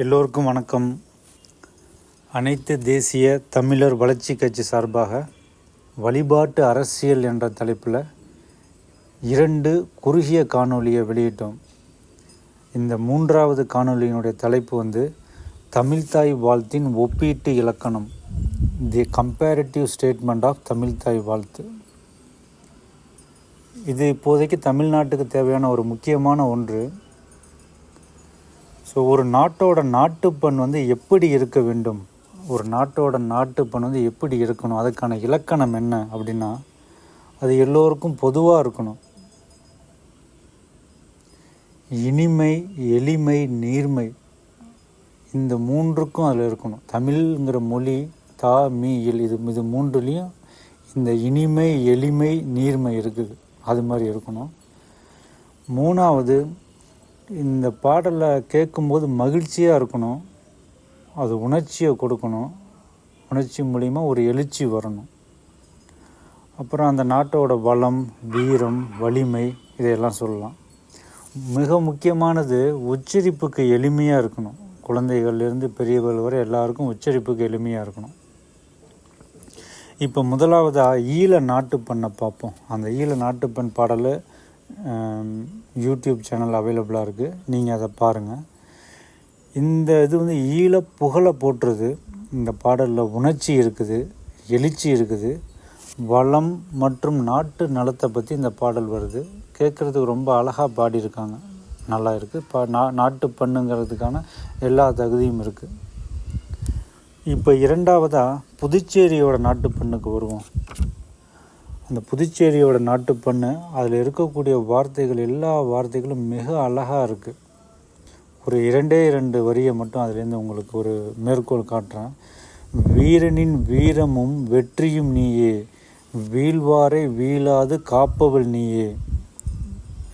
எல்லோருக்கும் வணக்கம். அனைத்து தேசிய தமிழர் வளர்ச்சி கட்சி சார்பாக வழிபாட்டு அரசியல் என்ற தலைப்பில் இரண்டு குறுகிய காணொளியை வெளியிட்டோம். இந்த மூன்றாவது காணொலியினுடைய தலைப்பு வந்து தமிழ்தாய் வாழ்த்தின் ஒப்பீட்டு இலக்கணம் தி கம்பேரிட்டிவ் ஸ்டேட்மெண்ட் ஆஃப் தமிழ்தாய் வாழ்த்து. இது இப்போதைக்கு தமிழ்நாட்டுக்கு தேவையான ஒரு முக்கியமான ஒன்று. ஸோ ஒரு நாட்டோட நாட்டுப்பண் வந்து எப்படி இருக்க வேண்டும்? ஒரு நாட்டோட நாட்டுப்பண் வந்து எப்படி இருக்கணும்? அதுக்கான இலக்கணம் என்ன அப்படின்னா அது எல்லோருக்கும் பொதுவாக இருக்கணும். இனிமை எளிமை நீர்மை இந்த மூன்றுக்கும் அதில் இருக்கணும். தமிழ்ங்கிற மொழி தா மீ இல் இது இது மூன்றுலேயும் இந்த இனிமை எளிமை நீர்மை இருக்குது. அது மாதிரி இருக்கணும். மூணாவது இந்த பாடலை கேட்கும்போது மகிழ்ச்சியாக இருக்கணும். அது உணர்ச்சியை கொடுக்கணும். உணர்ச்சி மூலிமா ஒரு எழுச்சி வரணும். அப்புறம் அந்த நாட்டோட வளம் வீரம் வலிமை இதையெல்லாம் சொல்லலாம். மிக முக்கியமானது உச்சரிப்புக்கு எளிமையாக இருக்கணும். குழந்தைகள்லேருந்து பெரியவர்கள் வரை எல்லாருக்கும் உச்சரிப்புக்கு எளிமையாக இருக்கணும். இப்போ முதலாவதாக ஈழ நாட்டுப்பண்ணை பார்ப்போம். அந்த ஈழ நாட்டுப்பெண் பாடலை யூடியூப் சேனல் அவைலபிளாக இருக்குது நீங்கள் அதை பாருங்கள் இந்த இது வந்து ஈழ புகழை போட்டுருது இந்த பாடலில் உணர்ச்சி இருக்குது எழுச்சி இருக்குது. வளம் மற்றும் நாட்டு நலத்தை பற்றி இந்த பாடல் வருது. கேட்குறதுக்கு ரொம்ப அழகாக பாடியிருக்காங்க. நல்லா இருக்குது பா நா நாட்டு பண்ணுங்கிறதுக்கான எல்லா தகுதியும் இருக்குது இப்போ இரண்டாவதாக புதுச்சேரியோட நாட்டுப்பண்ணுக்கு வருவோம். அந்த புதுச்சேரியோட நாட்டுப்பண்ணு அதில் இருக்கக்கூடிய வார்த்தைகள் எல்லா வார்த்தைகளும் மிக அழகாக இருக்குது ஒரு இரண்டே இரண்டு வரியை மட்டும் அதுலேருந்து உங்களுக்கு ஒரு மேற்கோள் காட்டுறேன். வீரனின் வீரமும் வெற்றியும் நீயே வீழ்வாரை வீழாது காப்பவள் நீயே.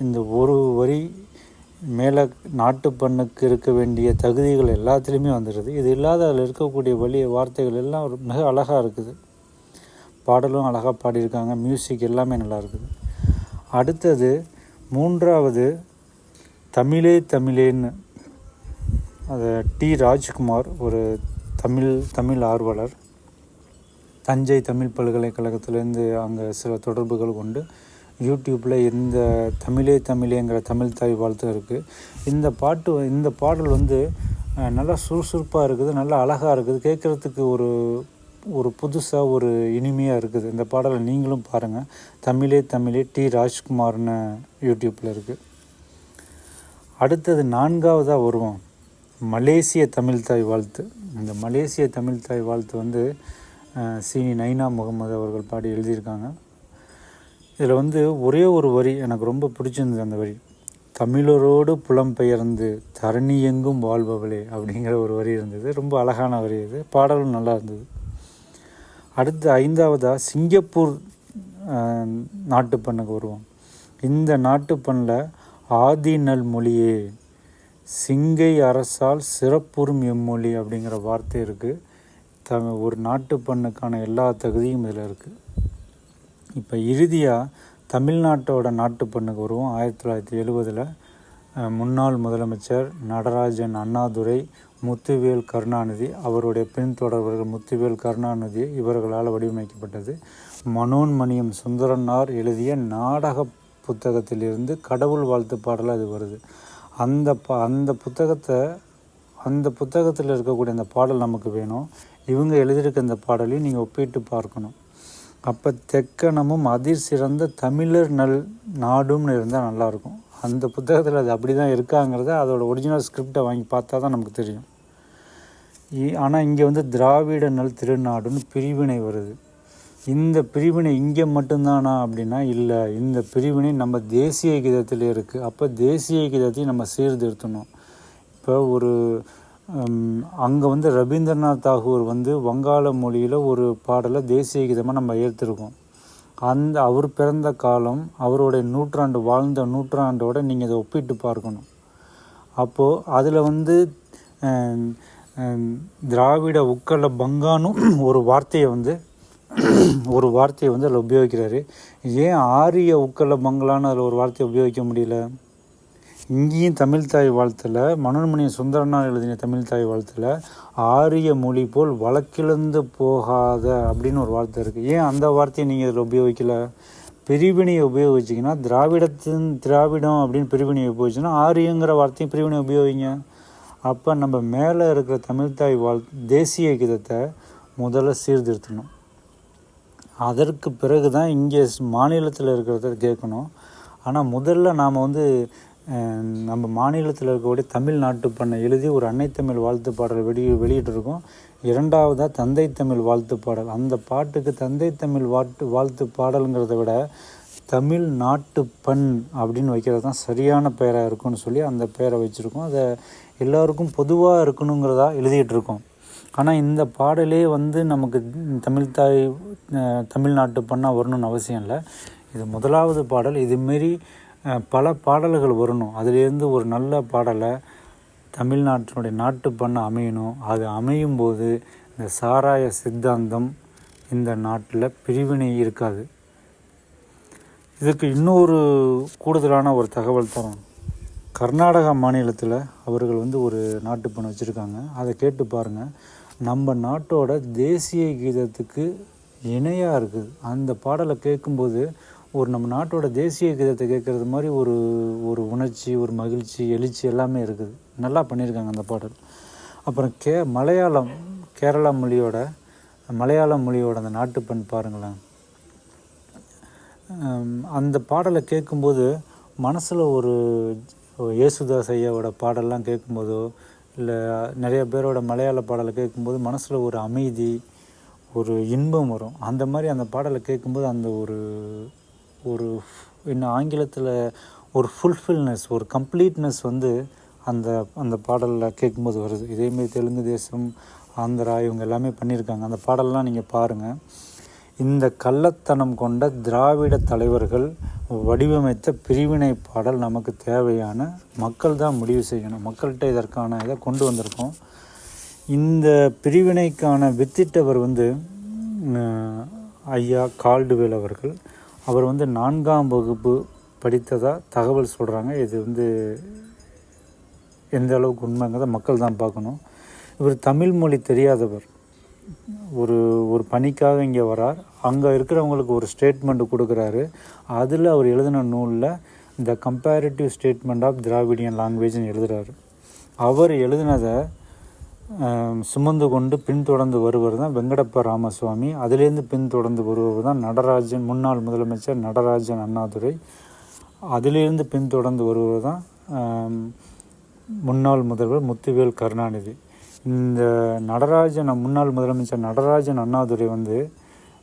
இந்த ஒரு வரி மேலே நாட்டுப்பண்ணுக்கு இருக்க வேண்டிய தகுதிகள் எல்லாத்துலேயுமே வந்துடுது இது இல்லாத அதில் இருக்கக்கூடிய வழி வார்த்தைகள் எல்லாம் மிக அழகாக இருக்குது. பாடலும் அழகாக பாடியிருக்காங்க. மியூசிக் எல்லாமே நல்லா இருக்குது. அடுத்தது மூன்றாவது தமிழே தமிழேன்னு. அது டி. ராஜ்குமார் ஒரு தமிழ் தமிழ் ஆர்வலர். தஞ்சை தமிழ் பல்கலைக்கழகத்திலேருந்து அங்கே சில தொடர்புகள் கொண்டு யூடியூப்பில் இந்த தமிழே தமிழேங்கிற தமிழ் தாய் வாழ்த்து இருக்குது இந்த பாட்டு இந்த பாடல் வந்து நல்லா சுறுசுறுப்பாக இருக்குது நல்லா அழகாக இருக்குது. கேட்குறதுக்கு ஒரு ஒரு புதுசாக ஒரு இனிமையாக இருக்குது. இந்த பாடலை நீங்களும் பாருங்கள் தமிழே தமிழே டி ராஜ்குமார்னு யூடியூப்பில் இருக்குது அடுத்தது நான்காவதாக வருவோம். மலேசிய தமிழ்தாய் வாழ்த்து. இந்த மலேசிய தமிழ்தாய் வாழ்த்து வந்து சீனி நைனா முகமது அவர்கள் பாடி எழுதியிருக்காங்க. இதில் வந்து ஒரே ஒரு வரி எனக்கு ரொம்ப பிடிச்சிருந்தது அந்த வரி. தமிழரோடு புலம்பெயர்ந்து தரணி எங்கும் வாழ்பவளே அப்படிங்கிற ஒரு வரி இருந்தது. ரொம்ப அழகான வரி இது. பாடலும் நல்லா இருந்தது. அடுத்து ஐந்தாவதாக சிங்கப்பூர் நாட்டுப்பண்ணுக்கு வருவோம். இந்த நாட்டுப்பண்ணில் ஆதிநல் மொழியே சிங்கை அரசால் சிறப்புறும் எம்மொழி அப்படிங்கிற வார்த்தை இருக்குது த ஒரு நாட்டுப்பண்ணுக்கான எல்லா தகுதியும் இதில் இருக்குது இப்போ இறுதியாக தமிழ்நாட்டோட நாட்டுப்பண்ணுக்கு வருவோம். ஆயிரத்தி தொள்ளாயிரத்தி எழுபதில் முன்னாள் முதலமைச்சர் நடராஜன் அண்ணாதுரை முத்துவேல் கருணாநிதி அவருடைய பின்தொடர்வர்கள் முத்துவேல் கருணாநிதி இவர்களால் வடிவமைக்கப்பட்டது. மனோன்மணியம் சுந்தரனார் எழுதிய நாடக புத்தகத்திலிருந்து கடவுள் வாழ்த்து பாடல் அது வருது. அந்த பா அந்த புத்தகத்தை அந்த புத்தகத்தில் இருக்கக்கூடிய அந்த பாடல் நமக்கு வேணும். இவங்க எழுதியிருக்க இந்த பாடலையும் நீங்கள் ஒப்பிட்டு பார்க்கணும். அப்போ தெக்கணமும் அதிர் சிறந்த தமிழர் நல் நாடும்னு இருந்தால் நல்லாயிருக்கும் அந்த புத்தகத்தில் அது அப்படி தான் இருக்காங்கிறத அதோட ஒரிஜினல் ஸ்கிரிப்டை வாங்கி பார்த்தா தான் நமக்கு தெரியும். ஆனால் இங்கே வந்து திராவிட நல் திருநாடுன்னு பிரிவினை வருது. இந்த பிரிவினை இங்கே மட்டும்தானா அப்படின்னா இல்லை. இந்த பிரிவினை நம்ம தேசிய கீதத்தில் இருக்குது அப்போ தேசிய கீதத்தையும் நம்ம சீர்திருத்தணும். இப்போ ஒரு அங்கே வந்து ரவீந்திரநாத் தாகூர் வந்து வங்காள மொழியில் ஒரு பாடலை தேசிய கீதமாக நம்ம ஏற்றிருக்கோம் அந்த அவர் பிறந்த காலம் அவருடைய நூற்றாண்டு வாழ்ந்த நூற்றாண்டோட நீங்கள் இதை ஒப்பிட்டு பார்க்கணும். அப்போது அதில் வந்து திராவிட உக்கல பங்கானும் ஒரு வார்த்தையை வந்து ஒரு வார்த்தையை வந்து அதில் உபயோகிக்கிறாரு. ஏன் ஆரிய உக்கல பங்களான்னு அதில் ஒரு வார்த்தையை உபயோகிக்க முடியல? இங்கேயும் தமிழ்தாய் வாழ்த்தில் மனோன்மணி சுந்தரனார் எழுதின தமிழ்தாய் வாழ்த்தில் ஆரிய மொழி போல் வழக்கிழந்து போகாத அப்படின்னு ஒரு வார்த்தை இருக்குது ஏன் அந்த வார்த்தையை நீங்கள் இதில் உபயோகிக்கல? பிரிவினையை உபயோகிச்சிங்கன்னா திராவிடத்தின் திராவிடம் அப்படின்னு பிரிவினையை உபயோகிச்சுன்னா ஆரியங்கிற வார்த்தையும் பிரிவினை உபயோகிங்க. அப்போ நம்ம மேலே இருக்கிற தமிழ்தாய் வாழ் தேசிய கீதத்தை முதல்ல சீர்திருத்தணும். அதற்கு பிறகு தான் இங்கே மாநிலத்தில் இருக்கிறத கேட்கணும். ஆனால் முதல்ல நாம் வந்து நம்ம மாநிலத்தில் இருக்கக்கூடிய தமிழ்நாட்டு பண்ணை எழுதி ஒரு அன்னை தமிழ் வாழ்த்து பாடல் வெளி வெளியிட்டிருக்கோம். இரண்டாவதாக தந்தை தமிழ் வாழ்த்து பாடல். அந்த பாட்டுக்கு தந்தை தமிழ் வாழ்த்து வாழ்த்து பாடலுங்கிறத விட தமிழ் நாட்டு பண் அப்படின்னு வைக்கிறது தான் சரியான பெயராக இருக்கும்னு சொல்லி அந்த பெயரை வச்சுருக்கோம். அதை எல்லோருக்கும் பொதுவாக இருக்கணுங்கிறதா எழுதிட்டு இருக்கோம் ஆனால் இந்த பாடலே வந்து நமக்கு தமிழ் தாய் தமிழ்நாட்டு பண்ணால் வரணும்னு அவசியம் இல்லை. இது முதலாவது பாடல். இதுமாரி பல பாடல்கள் வரணும். அதுலேருந்து ஒரு நல்ல பாடலை தமிழ்நாட்டினுடைய நாட்டு பண்ண அமையணும். அது அமையும் போது இந்த சாராய சித்தாந்தம் இந்த நாட்டில் பிரிவினை இருக்காது. இதுக்கு இன்னொரு கூடுதலான ஒரு தகவல் தரும். கர்நாடகா மாநிலத்தில் அவர்கள் வந்து ஒரு நாட்டுப்பணம் வச்சுருக்காங்க. அதை கேட்டு பாருங்கள் நம்ம நாட்டோட தேசிய கீதத்துக்கு இணையாக இருக்குது. அந்த பாடலை கேட்கும்போது ஒரு நம்ம நாட்டோட தேசிய கீதத்தை கேட்குறது மாதிரி ஒரு ஒரு உணர்ச்சி ஒரு மகிழ்ச்சி எழுச்சி எல்லாமே இருக்குது. நல்லா பண்ணியிருக்காங்க அந்த பாடல். அப்புறம் கே மலையாளம் கேரளா மொழியோட மலையாள மொழியோட அந்த நாட்டுப்பண் பாருங்களேன். அந்த பாடலை கேட்கும்போது மனசில் ஒரு இயேசுதாஸ் ஐயாவோட பாடல்லாம் கேட்கும்போதோ இல்லை நிறைய பேரோட மலையாள பாடலை கேட்கும்போது மனசில் ஒரு அமைதி ஒரு இன்பம் வரும். அந்த மாதிரி அந்த பாடலை கேட்கும்போது அந்த ஒரு ஒரு இன்னும் ஆங்கிலத்தில் ஒரு ஃபுல்ஃபில்னஸ் ஒரு கம்ப்ளீட்னஸ் வந்து அந்த அந்த பாடலில் கேட்கும்போது வருது. இதேமாரி தெலுங்கு தேசம் ஆந்திரா இவங்க எல்லாமே பண்ணியிருக்காங்க. அந்த பாடல்லாம் நீங்கள் பாருங்கள் இந்த கள்ளத்தனம் கொண்ட திராவிட தலைவர்கள் வடிவமைத்த பிரிவினை பாடல் நமக்கு தேவையான மக்கள் தான் முடிவு செய்யணும். மக்கள்கிட்ட இதற்கான இதை கொண்டு வந்திருக்கோம். இந்த பிரிவினைக்கான வித்திட்டவர் வந்து ஐயா கால்டுவேல் அவர்கள். அவர் வந்து நான்காம் வகுப்பு படித்ததாக தகவல் சொல்கிறாங்க இது வந்து எந்த அளவுக்கு உண்மைங்கிறத மக்கள் தான் பார்க்கணும். இவர் தமிழ் மொழி தெரியாதவர். ஒரு ஒரு பணிக்காக இங்கே வரார். அங்கே இருக்கிறவங்களுக்கு ஒரு ஸ்டேட்மெண்ட் கொடுக்குறாரு. அதில் அவர் எழுதின நூலில் இந்த கம்பேரிட்டிவ் ஸ்டேட்மெண்ட் ஆஃப் திராவிடியன் லாங்குவேஜ்னு எழுதுறாரு. அவர் எழுதினதை சுமந்து கொண்டு பின்தொடர்ந்து வருவர் தான் வெங்கடப்ப ராமசுவாமி. அதிலேருந்து பின்தொடர்ந்து வருபவர் தான் நடராஜன் முன்னாள் முதலமைச்சர் நடராஜன் அண்ணாதுரை. அதிலிருந்து பின்தொடர்ந்து வருபவர் தான் முன்னாள் முதல்வர் முத்துவேல் கருணாநிதி. இந்த நடராஜன் முன்னாள் முதலமைச்சர் நடராஜன் அண்ணாதுரை வந்து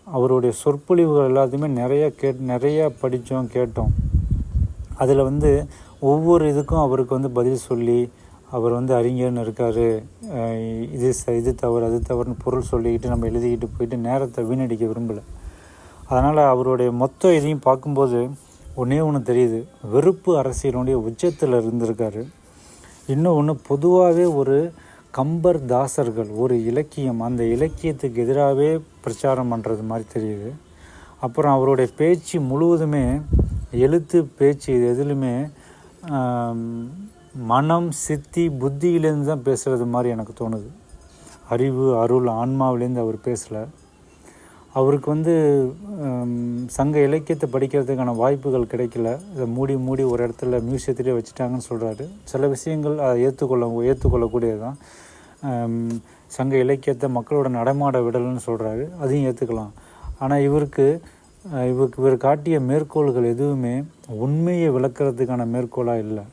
அவருடைய சொற்பொழிவுகள் எல்லாத்தையுமே நிறைய கேட் நிறைய படித்தோம் கேட்டோம். அதில் வந்து ஒவ்வொரு இதுக்கும் அவருக்கு வந்து பதில் சொல்லி அவர் வந்து அறிஞர்னு இருக்கார். இது இது தவறு அது தவறுன்னு பொருள் சொல்லிக்கிட்டு நம்ம எழுதிக்கிட்டு போயிட்டு நேரத்தை வீணடிக்க விரும்பலை. அதனால் அவருடைய மொத்த இதையும் பார்க்கும்போது ஒன்றே ஒன்று தெரியுது. வெறுப்பு அரசியலுடைய உச்சத்தில் இருந்திருக்காரு. இன்னும் ஒன்று பொதுவாகவே ஒரு கம்பர் தாசர்கள் ஒரு இலக்கியம் அந்த இலக்கியத்துக்கு எதிராகவே பிரச்சாரம் பண்ணுறது மாதிரி தெரியுது. அப்புறம் அவருடைய பேச்சு முழுவதுமே எழுத்து பேச்சு இது எதுலையுமே மனம் சித்தி புத்தியிலேருந்து தான் பேசுகிறது மாதிரி எனக்கு தோணுது. அறிவு அருள் ஆன்மாவிலேருந்து அவர் பேசலை. அவருக்கு வந்து சங்க இலக்கியத்தை படிக்கிறதுக்கான வாய்ப்புகள் கிடைக்கல. இதை மூடி மூடி ஒரு இடத்துல மியூசியத்திலே வச்சுட்டாங்கன்னு சொல்கிறாரு சில விஷயங்கள் அதை ஏற்றுக்கொள்ள ஏற்றுக்கொள்ளக்கூடியது தான் சங்க இலக்கியத்தை மக்களோட நடமாட விடலைன்னு சொல்கிறாரு அதையும் ஏற்றுக்கலாம் ஆனால் இவருக்கு இவருக்கு இவர் காட்டிய மேற்கோள்கள் எதுவுமே உண்மையை விளக்குறதுக்கான மேற்கோளாக இல்லை.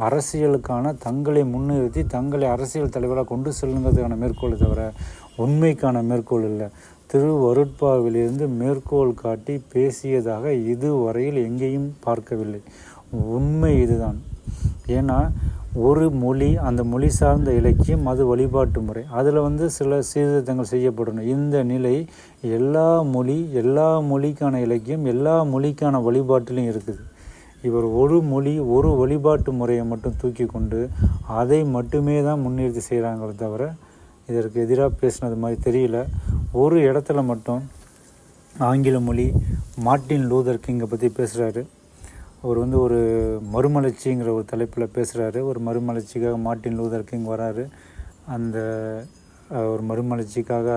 அரசியலுக்கான தங்களை முன்னிறுத்தி தங்களை அரசியல் தலைவராக கொண்டு செல்லுங்கிறதுக்கான மேற்கோளை தவிர உண்மைக்கான மேற்கோள் இல்லை. திருவருட்பாவிலிருந்து மேற்கோள் காட்டி பேசியதாக இதுவரையில் எங்கேயும் பார்க்கவில்லை. உண்மை இதுதான். ஏன்னா ஒரு மொழி அந்த மொழி சார்ந்த இலக்கியம் அது வழிபாட்டு முறை. அதில் வந்து சில சீர்திருத்தங்கள் செய்யப்படணும். இந்த நிலை எல்லா மொழி எல்லா மொழிக்கான இலக்கியம் எல்லா மொழிக்கான வழிபாட்டிலும் இருக்குது. இவர் ஒரு மொழி ஒரு வழிபாட்டு முறையை மட்டும் தூக்கி கொண்டு அதை மட்டுமே தான் முன்னிறுத்தி செய்கிறாங்களே தவிர இதற்கு எதிராக பேசினது மாதிரி தெரியல. ஒரு இடத்துல மட்டும் ஆங்கில மொழி மார்ட்டின் லூதர் கிங்கை பற்றி பேசுகிறாரு அவர் வந்து ஒரு மறுமலர்ச்சிங்கிற ஒரு தலைப்பில் பேசுகிறாரு ஒரு மறுமலர்ச்சிக்காக மார்ட்டின் லூதர் கிங் வராரு. அந்த ஒரு மறுமலர்ச்சிக்காக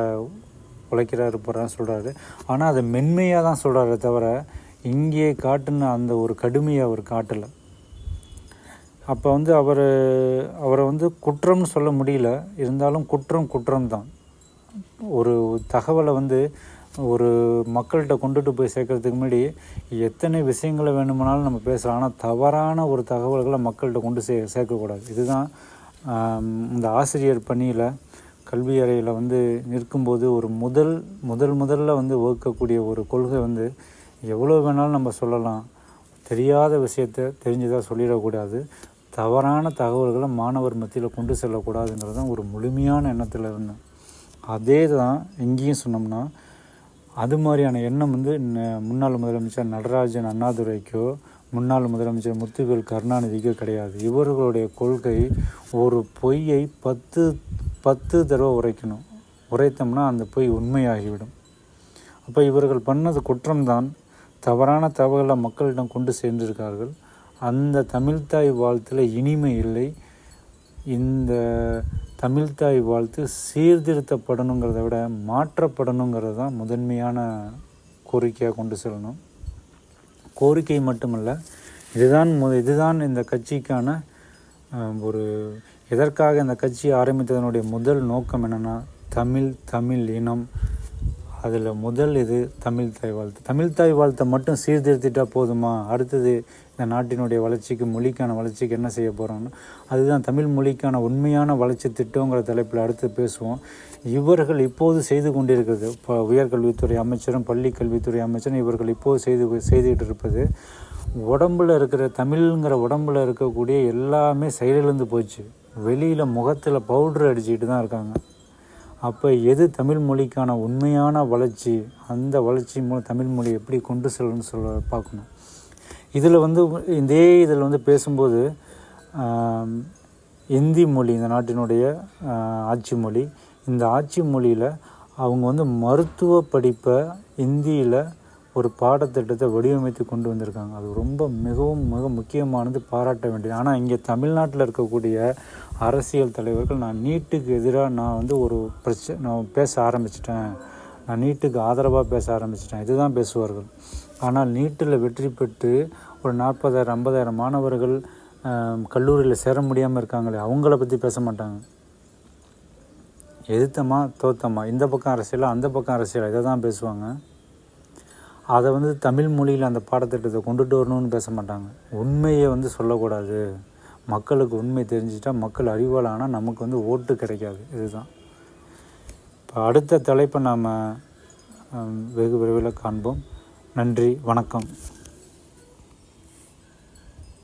உழைக்கிறாரு போகிறான்னு சொல்கிறாரு ஆனால் அதை மென்மையாக தான் சொல்கிறாரே தவிர இங்கே காட்டுன அந்த ஒரு கடுமையை அவர் காட்டலை. அப்போ வந்து அவர் அவரை வந்து குற்றம்னு சொல்ல முடியல. இருந்தாலும் குற்றம் குற்றம் தான் ஒரு தகவலை வந்து ஒரு மக்கள்கிட்ட கொண்டுட்டு போய் சேர்க்கறதுக்கு முன்னாடி எத்தனை விஷயங்களை வேணுமானாலும் நம்ம பேசலாம். ஆனால் தவறான ஒரு தகவல்களை மக்கள்கிட்ட கொண்டு சே சேர்க்கக்கூடாது. இதுதான் இந்த ஆசிரியர் பணியில் கல்வி அறையில் வந்து நிற்கும்போது ஒரு முதல் முதல் முதல்ல வந்து வகுக்கக்கூடிய ஒரு கொள்கை வந்து எவ்வளோ வேணாலும் நம்ம சொல்லலாம். தெரியாத விஷயத்த தெரிஞ்சதாக சொல்லிடக்கூடாது. தவறான தகவல்களை மாணவர் மத்தியில் கொண்டு செல்லக்கூடாதுங்கிறது தான் ஒரு முழுமையான எண்ணத்தில் இருந்தேன் அதே தான் இங்கேயும் சொன்னோம்னா அது மாதிரியான எண்ணம் வந்து முன்னாள் முதலமைச்சர் நடராஜன் அண்ணாதுரைக்கோ முன்னாள் முதலமைச்சர் முத்துவேல் கருணாநிதிக்கோ கிடையாது. இவர்களுடைய கொள்கை ஒரு பொய்யை பத்து பத்து தடவை உரைக்கணும். உரைத்தோம்னா அந்த பொய் உண்மையாகிவிடும். அப்போ இவர்கள் பண்ணது குற்றம்தான். தவறான தகவலை மக்களிடம் கொண்டு சேர்ந்திருக்கார்கள். அந்த தமிழ்தாய் வாழ்த்தில் இனிமை இல்லை. இந்த தமிழ்தாய் வாழ்த்து சீர்திருத்தப்படணுங்கிறத விட மாற்றப்படணுங்கிறது தான் முதன்மையான கோரிக்கையாக கொண்டு செல்லணும். கோரிக்கை மட்டுமல்ல இதுதான் மு இதுதான் இந்த கட்சிக்கான ஒரு எதற்காக இந்த கட்சி ஆரம்பித்ததனுடைய முதல் நோக்கம் என்னென்னா தமிழ் தமிழ் இனம் அதில் முதல் இது தமிழ் தாய் வாழ்த்து. தமிழ் தாய் வாழ்த்தை மட்டும் சீர்திருத்திட்டால் போதுமா? அடுத்தது இந்த நாட்டினுடைய வளர்ச்சிக்கு மொழிக்கான வளர்ச்சிக்கு என்ன செய்ய போகிறோம்னு அதுதான் தமிழ் மொழிக்கான உண்மையான வளர்ச்சி திட்டங்கிற தலைப்பில் அடுத்து பேசுவோம். இவர்கள் இப்போது செய்து கொண்டிருக்கிறது இப்போ உயர்கல்வித்துறை அமைச்சரும் பள்ளி கல்வித்துறை அமைச்சரும் இவர்கள் இப்போது செய்து செய்துகிட்டு இருப்பது உடம்புல இருக்கிற தமிழ்ங்கிற உடம்புல இருக்கக்கூடிய எல்லாமே செயலிழந்து போச்சு. வெளியில் முகத்தில் பவுட்ரு அடிச்சுக்கிட்டு தான் இருக்காங்க. அப்போ எது தமிழ் மொழிக்கான உண்மையான வளர்ச்சி? அந்த வளர்ச்சி மூலம் தமிழ் மொழி எப்படி கொண்டு செல்லணும்னு சொல்ல பார்க்கணும். இதில் வந்து இதே இதில் வந்து பேசும்போது இந்தி மொழி இந்த நாட்டினுடைய ஆட்சி மொழி இந்த ஆட்சி மொழியில் அவங்க வந்து மருத்துவ படிப்பை இந்தியில் ஒரு பாடத்திட்டத்தை வடிவமைத்து கொண்டு வந்திருக்காங்க. அது ரொம்ப மிகவும் மிக முக்கியமானது பாராட்ட வேண்டியது. ஆனால் இங்கே தமிழ்நாட்டில் இருக்கக்கூடிய அரசியல் தலைவர்கள் நான் நீட்டுக்கு எதிராக நான் வந்து ஒரு பிரச்சனை நான் பேச ஆரம்பிச்சிட்டேன். நான் நீட்டுக்கு ஆதரவாக பேச ஆரம்பிச்சிட்டேன். இதுதான் பேசுவார்கள். ஆனால் நீட்டில் வெற்றி பெற்று ஒரு நாற்பதாயிரம் ஐம்பதாயிரம் மாணவர்கள் கல்லூரியில் சேர முடியாமல் இருக்காங்களே அவங்கள பற்றி பேச மாட்டாங்க. எதிர்த்தமா தோத்தமா? இந்த பக்கம் அரசியலாக அந்த பக்கம் அரசியலாக இதை தான் பேசுவாங்க. அதை வந்து தமிழ் மொழியில் அந்த பாடத்திட்டத்தை கொண்டுட்டு வரணும்னு பேச மாட்டாங்க. உண்மையை வந்து சொல்லக்கூடாது. மக்களுக்கு உண்மை தெரிஞ்சிட்டா மக்கள் அறிவால் ஆனால் நமக்கு வந்து ஓட்டு கிடைக்காது. இதுதான். இப்போ அடுத்த தலைப்பை நாம் வெகு விரைவில் காண்போம். நன்றி வணக்கம்.